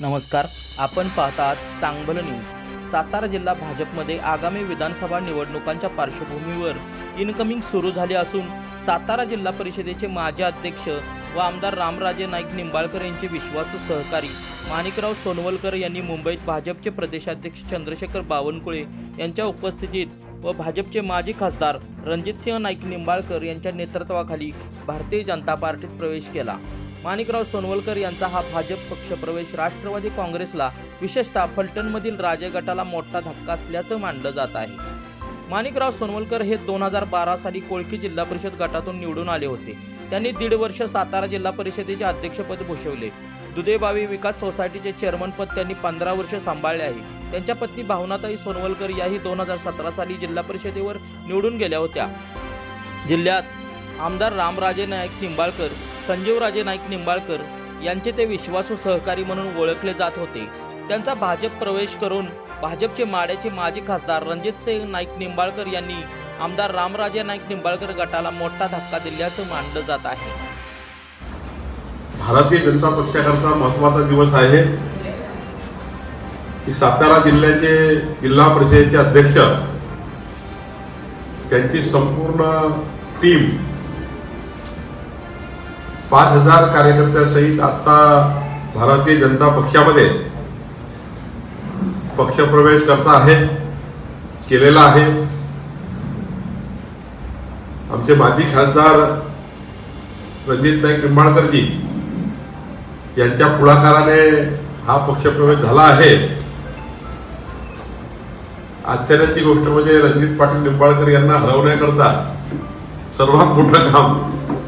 नमस्कार आपण पाहतात चांगलं न्यूज. सातारा जिल्हा भाजपमध्ये आगामी विधानसभा निवडणुकांच्या पार्श्वभूमीवर इनकमिंग सुरू झाली असून सातारा जिल्हा परिषदेचे माजी अध्यक्ष व आमदार रामराजे नाईक निंबाळकर यांचे विश्वासू सहकारी माणिकराव सोनवलकर यांनी मुंबईत भाजपचे प्रदेशाध्यक्ष चंद्रशेखर बावनकुळे यांच्या उपस्थितीत व भाजपचे माजी खासदार रणजितसिंह नाईक निंबाळकर यांच्या नेतृत्वाखाली भारतीय जनता पार्टीत प्रवेश केला. माणिकराव सोनवलकर यांचा हा भाजप पक्षप्रवेश राष्ट्रवादी काँग्रेसला विशेषतः फलटणमधील राजे गटाला मोठा धक्का असल्याचं मानलं जात आहे. माणिकराव सोनवलकर हे दोन हजार बारा साली कोळकी जिल्हा परिषद गटातून निवडून आले होते. त्यांनी दीड वर्ष सातारा जिल्हा परिषदेचे अध्यक्षपद भूषवले. दुधेबावी विकास सोसायटीचे चेअरमनपद त्यांनी पंधरा वर्ष सांभाळले आहे. त्यांच्या पत्नी भावनाताई सोनवलकर याही दोन हजार सतरा साली जिल्हा परिषदेवर निवडून गेल्या होत्या. जिल्ह्यात आमदार रामराजे नाईक निंबाळकर संजीवराजे नाईक निंबाळकर यांचे ते विश्वासू सहकारी म्हणून ओळखले जात होते. त्यांचा भाजप प्रवेश करून भाजपचे माड्याचे माजी खासदार रणजित सिंग नाईक निंबाळकर यांनी आमदार रामराजे नाईक निंबाळकर गटाला मोठा धक्का दिल्याचं मानलं जात आहे. भारतीय जनता पक्षाकरता महत्त्वाचा दिवस आहे. की सातारा जिल्ह्याचे जिल्हा परिषदेचे अध्यक्ष त्यांची संपूर्ण टीम पाच हजार कार्यकर्त्यासहित आता भारतीय जनता पक्षामध्ये पक्षप्रवेश करता आहे केलेला आहे. आमचे माजी खासदार रणजित नाईक निंबाळकरजी यांच्या पुढाकाराने हा पक्षप्रवेश झाला आहे. आश्चर्याची गोष्ट म्हणजे रणजित पाटील निंबाळकर यांना हरवण्याकरता सर्वात मोठं काम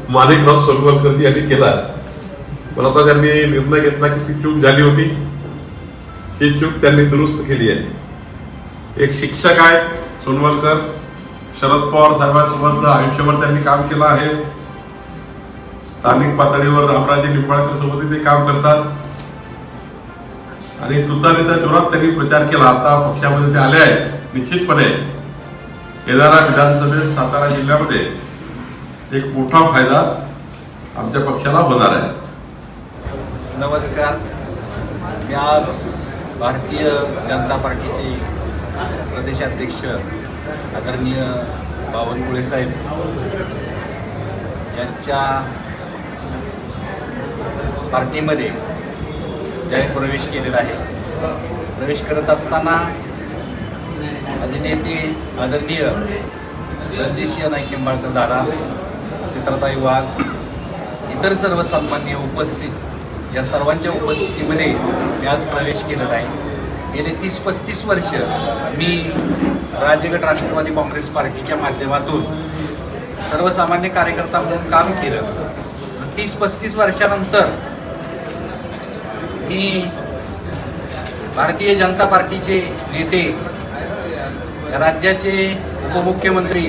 माणिकराव सोनवलकरजी यांनी केला. पण आता त्यांनी निर्णय घेतला की ती चूक झाली होती. ती चूक त्यांनी दुरुस्त केली आहे. एक शिक्षक आहे सोनवलकर. शरद पवार साहेबांसोबत आयुष्यभर त्यांनी काम केलं आहे. स्थानिक पातळीवर रामराजे निंबाळकर सोबत ते काम करतात. आणि तुतारीचा जोरात त्यांनी प्रचार केला. आता पक्षामध्ये ते आले आहेत निश्चितपणे. येणाऱ्या विधानसभेत सातारा जिल्ह्यामध्ये एक मोठा फायदा आमच्या पक्षाला होणार आहे. नमस्कार. मी आज भारतीय जनता पार्टीचे प्रदेशाध्यक्ष आदरणीय बावनकुळे साहेब यांच्या पार्टीमध्ये जाहीर प्रवेश केलेला आहे. प्रवेश करत असताना माझे नेते आदरणीय रणजितसिंह नाईक निंबाळकर दादा चित्रताई वाघ इतर सर्व सन्मान्य उपस्थित या सर्वांच्या उपस्थितीमध्ये मी आज प्रवेश केलेला आहे. गेले तीस पस्तीस वर्ष मी राजगड राष्ट्रवादी काँग्रेस पार्टीच्या माध्यमातून सर्वसामान्य कार्यकर्ता म्हणून काम केलं. तीस पस्तीस वर्षानंतर मी भारतीय जनता पार्टीचे नेते राज्याचे उपमुख्यमंत्री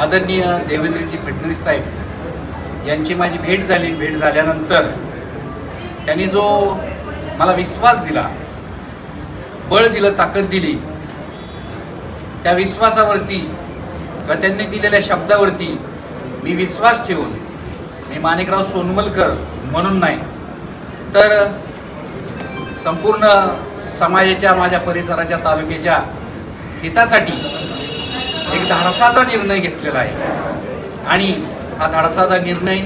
आदरणीय देवेंद्रजी फडणवीस साहेब यांची माझी भेट झाली. भेट झाल्यानंतर त्यांनी जो मला विश्वास दिला बळ दिलं ताकद दिली त्या विश्वासावरती किंवा त्यांनी दिलेल्या शब्दावरती मी विश्वास ठेवून मी माणिकराव सोनमलकर म्हणून नाही तर संपूर्ण समाजाच्या माझ्या परिसराच्या तालुक्याच्या हितासाठी एक धाडसाचा निर्णय घेतलेला आहे. आणि हा धाडसाचा निर्णय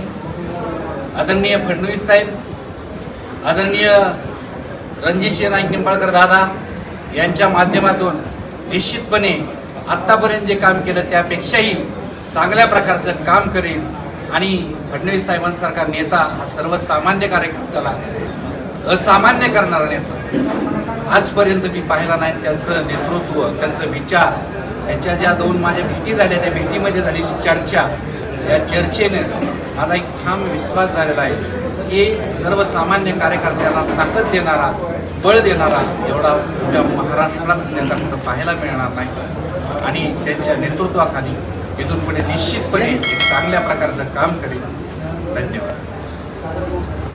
आदरणीय फडणवीस साहेब आदरणीय रणजितसिंह नाईक निंबाळकर दादा यांच्या माध्यमातून निश्चितपणे आत्तापर्यंत जे काम केलं त्यापेक्षाही चांगल्या प्रकारचं काम करेल. आणि फडणवीस साहेबांसारखा नेता हा सर्वसामान्य कार्यकर्त्याला असामान्य करणारा नेता. आजपर्यंत मी पाहिला नाही त्यांचं नेतृत्व त्यांचं विचार. त्यांच्या ज्या दोन माझ्या भेटी झाल्या त्या भेटीमध्ये झालेली चर्चा या चर्चेने माझा एक ठाम विश्वास झालेला आहे की सर्वसामान्य कार्यकर्त्यांना ताकद देणारा बळ देणारा एवढा उद्या महाराष्ट्रात नेता कुठं पाहायला मिळणार नाही. आणि त्यांच्या नेतृत्वाखाली इथून पुढे निश्चितपणे चांगल्या प्रकारचं काम करेल. धन्यवाद.